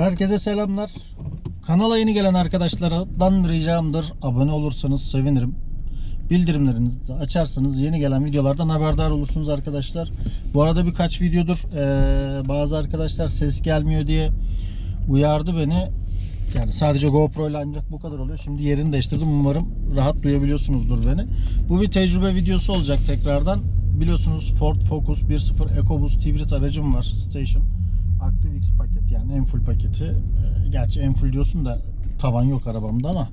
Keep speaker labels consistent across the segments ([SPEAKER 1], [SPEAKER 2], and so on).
[SPEAKER 1] Herkese selamlar. Kanala yeni gelen arkadaşlardan ricamdır. Abone olursanız sevinirim. Bildirimlerinizi açarsanız yeni gelen videolardan haberdar olursunuz arkadaşlar. Bu arada birkaç videodur eee, bazı arkadaşlar ses gelmiyor diye uyardı beni. Yani sadece GoPro ile ancak bu kadar oluyor. Şimdi yerini değiştirdim. Umarım rahat duyabiliyorsunuzdur beni. Bu bir tecrübe videosu olacak tekrardan. Biliyorsunuz Ford Focus 1.0 EcoBoost hibrit aracım var. Station. Active X paket yani en full paketi. Ee, Gerçi en full diyorsun da tavan yok arabamda ama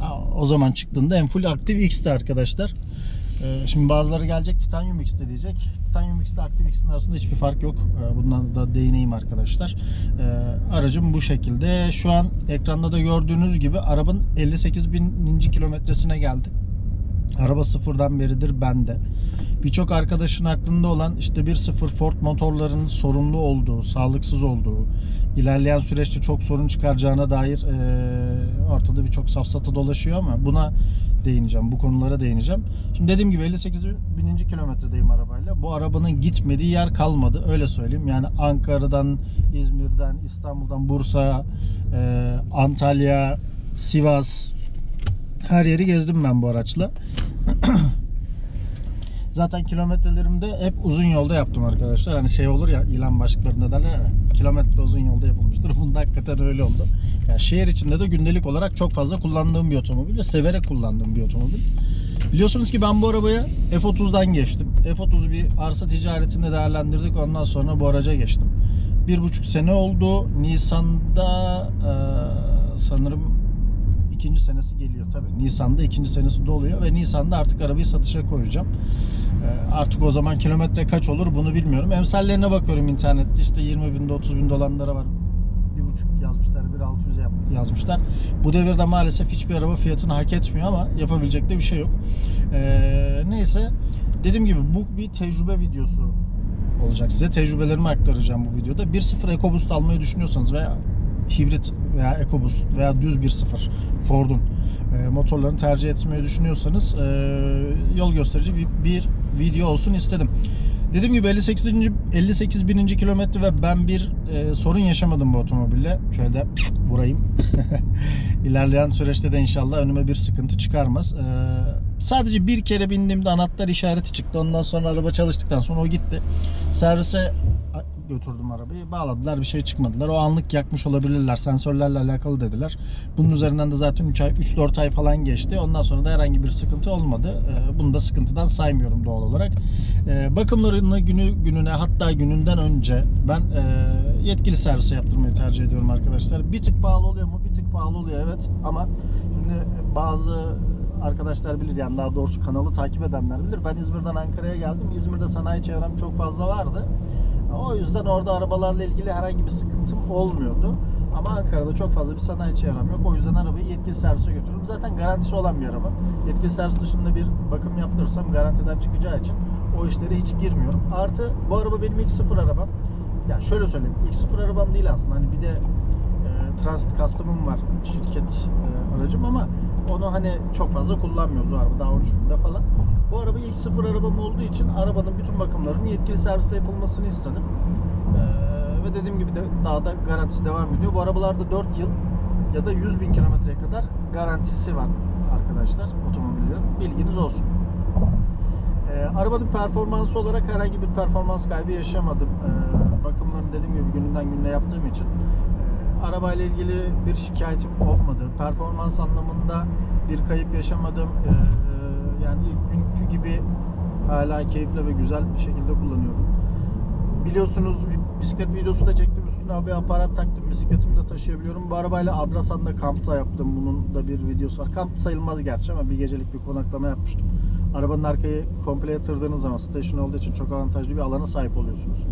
[SPEAKER 1] e, o zaman çıktığında en full Active X'ti arkadaşlar. Ee, Şimdi bazıları gelecek Titanium X de diyecek. Titanium X ile Active X'in arasında hiçbir fark yok. Ee, Bundan da değineyim arkadaşlar. Aracım bu şekilde. Şu an ekranda da gördüğünüz gibi arabanın 58 bininci kilometresine geldi. Araba sıfırdan beridir bende. Birçok arkadaşın aklında olan işte 1.0 Ford motorlarının sorunlu olduğu, sağlıksız olduğu, ilerleyen süreçte çok sorun çıkaracağına dair eee, ortada birçok safsata dolaşıyor ama buna değineceğim, bu konulara değineceğim. Şimdi dediğim gibi 58 bininci kilometredeyim arabayla. Bu arabanın gitmediği yer kalmadı öyle söyleyeyim. Yani Ankara'dan, İzmir'den, İstanbul'dan, Bursa, eee, Antalya, Sivas, her yeri gezdim ben bu araçla. Zaten kilometrelerimde hep uzun yolda yaptım arkadaşlar. Hani şey olur ya ilan başlıklarında derler ya kilometre uzun yolda yapılmıştır. Bunda hakikaten öyle oldu. Yani şehir içinde de gündelik olarak çok fazla kullandığım bir otomobil ve severek kullandığım bir otomobil. Biliyorsunuz ki ben bu arabaya F30'dan geçtim. F30'u bir arsa ticaretinde değerlendirdik. Ondan sonra bu araca geçtim. Bir buçuk sene oldu. Nisan'da eee, sanırım ikinci senesi geliyor tabii. Nisan'da ikinci senesi doluyor ve Nisan'da artık arabayı satışa koyacağım. Ee, artık o zaman kilometre kaç olur bunu bilmiyorum. Emsallerine bakıyorum internette işte 20 binde 30 binde olanlara var. Bir buçuk yazmışlar, bir 600 yap- yazmışlar. Bu devirde maalesef hiçbir araba fiyatını hak etmiyor ama yapabilecek de bir şey yok. Ee, neyse dediğim gibi bu bir tecrübe videosu olacak size. Tecrübelerimi aktaracağım bu videoda. 1.0 EcoBoost almayı düşünüyorsanız veya hibrit veya EcoBoost veya düz 1.0 Ford'un e, motorlarını tercih etmeyi düşünüyorsanız e, yol gösterici bir, video olsun istedim. Dediğim gibi 58. 58 bininci kilometre ve ben bir e, sorun yaşamadım bu otomobille. Şöyle de vurayım. İlerleyen süreçte de inşallah önüme bir sıkıntı çıkarmaz. E, sadece bir kere bindiğimde anahtar işareti çıktı. Ondan sonra araba çalıştıktan sonra o gitti. Servise götürdüm arabayı. Bağladılar bir şey çıkmadılar. O anlık yakmış olabilirler. Sensörlerle alakalı dediler. Bunun üzerinden de zaten 3 ay 3-4 ay falan geçti. Ondan sonra da herhangi bir sıkıntı olmadı. Ee, Bunu da sıkıntıdan saymıyorum doğal olarak. Ee, Bakımlarını günü gününe hatta gününden önce ben e, yetkili servise yaptırmayı tercih ediyorum arkadaşlar. Bir tık pahalı oluyor mu? Bir tık pahalı oluyor evet ama şimdi bazı arkadaşlar bilir yani daha doğrusu kanalı takip edenler bilir. Ben İzmir'den Ankara'ya geldim. İzmir'de sanayi çevrem çok fazla vardı. O yüzden orada arabalarla ilgili herhangi bir sıkıntım olmuyordu. Ama Ankara'da çok fazla bir sanayi çevrem yok. O yüzden arabayı yetkili servise götürüyorum. Zaten garantisi olan bir araba. Yetkili servis dışında bir bakım yaptırırsam garantiden çıkacağı için o işlere hiç girmiyorum. Artı bu araba benim ilk sıfır arabam. Ya şöyle söyleyeyim. ilk sıfır arabam değil aslında. Hani bir de e, Transit Custom'ım var. Şirket e, aracım ama onu hani çok fazla kullanmıyoruz o araba. Daha 13 binde falan. Bu araba ilk sıfır arabam olduğu için arabanın bütün bakımlarının yetkili serviste yapılmasını istedim. Ee, ve dediğim gibi de daha da garantisi devam ediyor. Bu arabalarda 4 yıl ya da 100 bin kilometreye kadar garantisi var arkadaşlar otomobillerin. Bilginiz olsun. Ee, arabanın performansı olarak herhangi bir performans kaybı yaşamadım. Ee, bakımlarını dediğim gibi gününden gününe yaptığım için. Ee, arabayla ilgili bir şikayetim olmadı. Performans anlamında bir kayıp yaşamadım. Ee, yani ilk günkü gibi hala keyifli ve güzel bir şekilde kullanıyorum. Biliyorsunuz bisiklet videosu da çektim. Üstüne bir aparat taktım. Bisikletimi de taşıyabiliyorum. Bu arabayla Adrasan'da kampta yaptım. Bunun da bir videosu var. Kamp sayılmaz gerçi ama bir gecelik bir konaklama yapmıştım. Arabanın arkayı komple yatırdığınız zaman station olduğu için çok avantajlı bir alana sahip oluyorsunuz.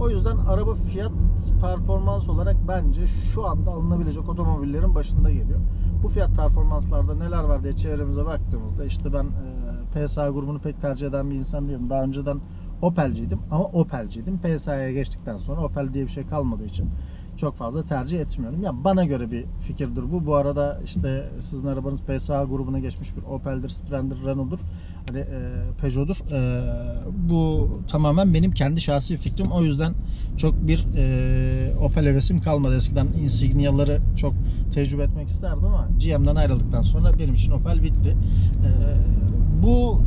[SPEAKER 1] O yüzden araba fiyat performans olarak bence şu anda alınabilecek otomobillerin başında geliyor. Bu fiyat performanslarda neler var diye çevremize baktığımızda işte ben e, PSA grubunu pek tercih eden bir insan değilim. Daha önceden Opel'ciydim ama Opel'ciydim. PSA'ya geçtikten sonra Opel diye bir şey kalmadığı için çok fazla tercih etmiyorum. Ya bana göre bir fikirdir bu. Bu arada işte sizin arabanız PSA grubuna geçmiş bir Opel'dir, Strendir, Renault'dur. Hani e, Peugeot'dur. E, bu tamamen benim kendi şahsi fikrim. O yüzden çok bir e, Opel hevesim kalmadı. Eskiden Insignia'ları çok tecrübe etmek isterdim ama GM'den ayrıldıktan sonra benim için Opel bitti. E, bu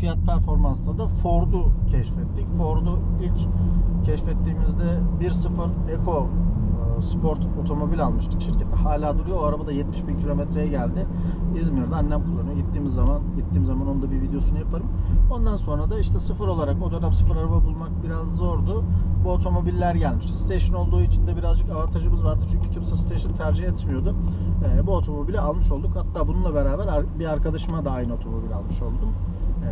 [SPEAKER 1] fiyat performansta da Ford'u keşfettik. Ford'u ilk keşfettiğimizde 1.0 Eco e, Sport otomobil almıştık şirkette. Hala duruyor. O araba da 70 bin kilometreye geldi. İzmir'de annem kullanıyor. Gittiğimiz zaman gittiğim zaman onun da bir videosunu yaparım. Ondan sonra da işte sıfır olarak o dönem sıfır araba bulmak biraz zordu. Bu otomobiller gelmişti. Station olduğu için de birazcık avantajımız vardı. Çünkü kimse station tercih etmiyordu. E, bu otomobili almış olduk. Hatta bununla beraber bir arkadaşıma da aynı otomobil almış oldum. E,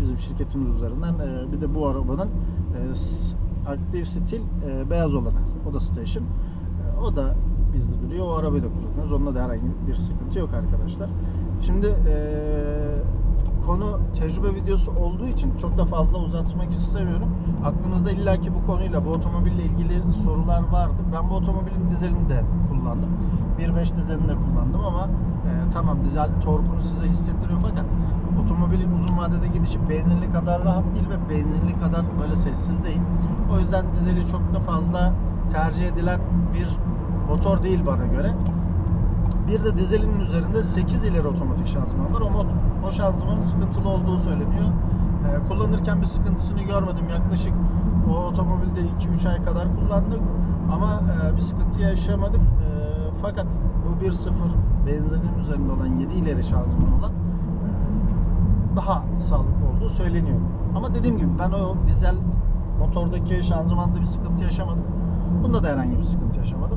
[SPEAKER 1] bizim şirketimiz üzerinden. E, bir de bu arabanın e, s- Active Steel e, beyaz olanı. O da station. E, o da bizde duruyor. O arabayı da kullanıyoruz. Onunla da herhangi bir sıkıntı yok arkadaşlar. Şimdi e, konu tecrübe videosu olduğu için çok da fazla uzatmak istemiyorum. Aklınızda illaki bu konuyla, bu otomobille ilgili sorular vardı. Ben bu otomobilin dizelini de kullandım. 1.5 dizelini de kullandım ama e, tamam dizel torkunu size hissettiriyor fakat otomobilin uzun vadede gidişi benzinli kadar rahat değil ve benzinli kadar böyle sessiz değil. O yüzden dizeli çok da fazla tercih edilen bir motor değil bana göre. Bir de dizelinin üzerinde 8 ileri otomatik şanzıman var. O, o şanzımanın sıkıntılı olduğu söyleniyor. Ee, kullanırken bir sıkıntısını görmedim. Yaklaşık o otomobilde 2-3 ay kadar kullandık. Ama e, bir sıkıntı yaşamadık. E, fakat bu 1.0 benzinin üzerinde olan 7 ileri şanzıman olan e, daha sağlıklı olduğu söyleniyor. Ama dediğim gibi ben o dizel motordaki şanzımanda bir sıkıntı yaşamadım. Bunda da herhangi bir sıkıntı yaşamadım.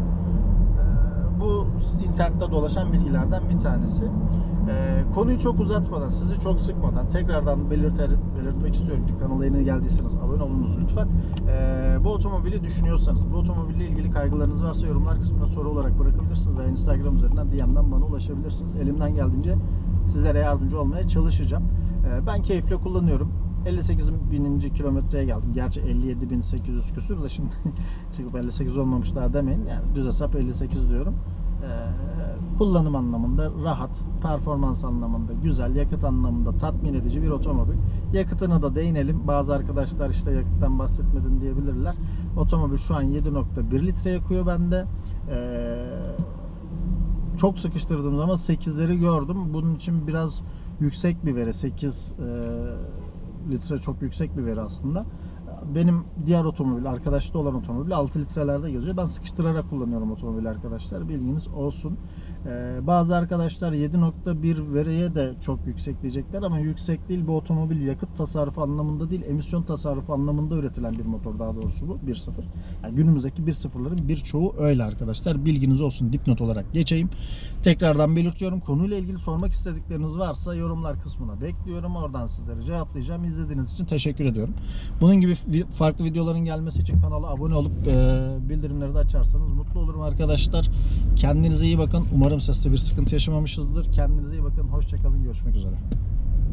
[SPEAKER 1] İnternette dolaşan bilgilerden bir tanesi. Ee, konuyu çok uzatmadan, sizi çok sıkmadan tekrardan belirter, belirtmek istiyorum ki kanala yeni geldiyseniz abone olunuz lütfen. Ee, bu otomobili düşünüyorsanız, bu otomobille ilgili kaygılarınız varsa yorumlar kısmına soru olarak bırakabilirsiniz veya Instagram üzerinden DM'den bana ulaşabilirsiniz. Elimden geldiğince sizlere yardımcı olmaya çalışacağım. Ee, ben keyifle kullanıyorum. 58 bininci kilometreye geldim. Gerçi 57.800 küsür de şimdi çıkıp 58 olmamış daha demeyin. Yani düz hesap 58 diyorum. Ee, kullanım anlamında rahat, performans anlamında güzel, yakıt anlamında tatmin edici bir otomobil. Yakıtına da değinelim. Bazı arkadaşlar işte yakıttan bahsetmedin diyebilirler. Otomobil şu an 7.1 litre yakıyor bende. Ee, çok sıkıştırdığım zaman 8'leri gördüm. Bunun için biraz yüksek bir veri. 8 e, litre çok yüksek bir veri aslında. Benim diğer otomobil, arkadaşta olan otomobil 6 litrelerde geziyor. Ben sıkıştırarak kullanıyorum otomobili arkadaşlar. Bilginiz olsun. Ee, bazı arkadaşlar 7.1 veriye de çok yüksek diyecekler ama yüksek değil. Bu otomobil yakıt tasarrufu anlamında değil, emisyon tasarrufu anlamında üretilen bir motor daha doğrusu bu 1.0. Yani günümüzdeki 1.0'ların birçoğu öyle arkadaşlar. Bilginiz olsun dipnot olarak geçeyim. Tekrardan belirtiyorum. Konuyla ilgili sormak istedikleriniz varsa yorumlar kısmına bekliyorum. Oradan sizlere cevaplayacağım. İzlediğiniz için teşekkür ediyorum. Bunun gibi farklı videoların gelmesi için kanala abone olup e, bildirimleri de açarsanız mutlu olurum arkadaşlar. Kendinize iyi bakın. Umarım seste bir sıkıntı yaşamamışızdır. Kendinize iyi bakın. Hoşçakalın. Görüşmek üzere.